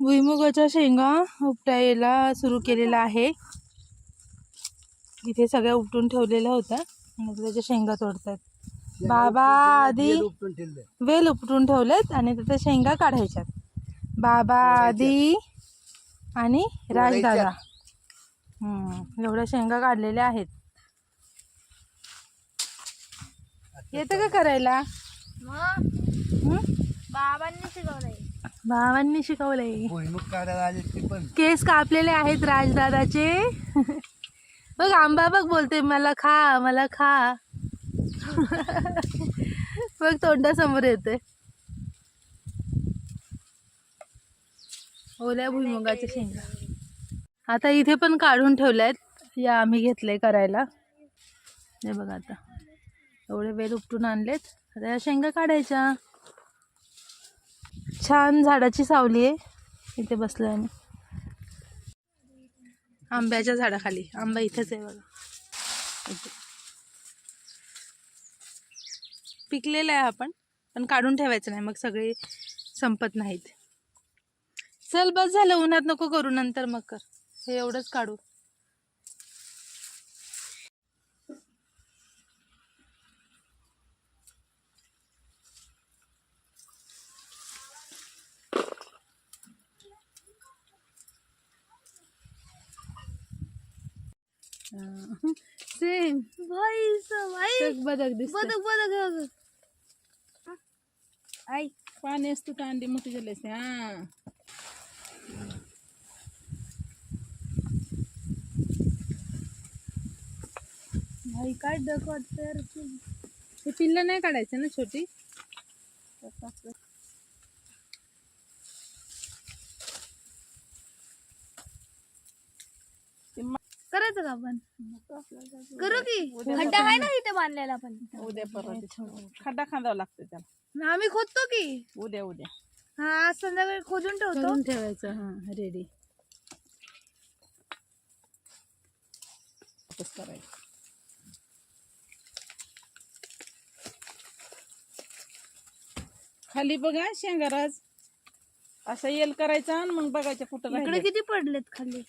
भुईमुगाच्या शेंगा उपटायला सुरू केलेला आहे. इथे सगळ्या उपटून ठेवलेल्या होत्या आणि त्याच्या शेंगा तोडतात बाबा आधी उपटून ठेवले वेल उपटून ठेवलेत आणि त्याच्या शेंगा काढायच्यात. बाबा आधी आणि राजदादा हम्म, एवढ्या शेंगा काढलेल्या आहेत. येतं का करायला? बाबांनी शिकवलंय. भावांनी शिकवलंय. भुईमुग काढायला आले ते पण. केस कापलेले आहेत राजदादाचे. बघ आंबा बघ बोलते मला खा मला खा. बघ तोंडासमोर येते ओल्या भुईमुगाच्या शेंगा. आता इथे पण काढून ठेवल्यात. या आम्ही घेतले करायला. हे बघा आता. एवढे वेल उपटून आणलेत. आता या शेंगा काढायच्या. छान झाडाची सावली आहे. इथे बसलोय आम्ही. आंब्याच्या झाडाखाली. आंबा इथेच आहे बघा. इथे. पिकलेला आहे आपण पण काढून ठेवायचं नाही. मग सगळे संपत नाहीत. चल बस झालं. उन्हात नको करू. नंतर मग कर. हे एवढंच काढू. सेम भाई भाई बदक बदक बदक बदक आई पाणी असतं तर अंडी मोठी झाली असते हा भाई हे पिल्लं नाही काढायचं ना छोटी करायचं का आपण. करू की? खड्डा आहे ना इथे बांधलेला आपण उद्या परवा खड्डा खांदावा लागतो त्याला. आम्ही खोदतो की? उद्या उद्या. हा आज संध्याकाळी खोदून ठेवतो. करून ठेवायचं हा रेडी करायचं. खाली बघा शेंगाराज असा येल करायचा आणि मग बघायचं कुठं इकडे. किती पडलेत खाली?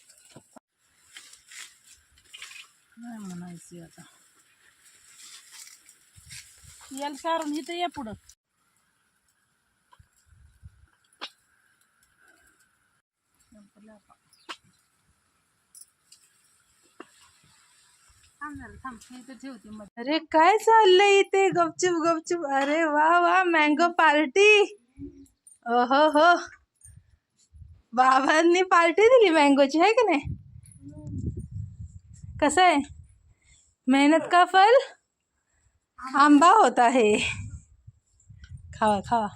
आता. अरे काय चाललंय इथे? गपचूप गपचूप. अरे वा वा मँगो पार्टी ओहो, हो. बाबांनी पार्टी दिली मँगोची आहे का नाही? कसं आहे? मेहनत का फल? आंबा होता है खावा खावा.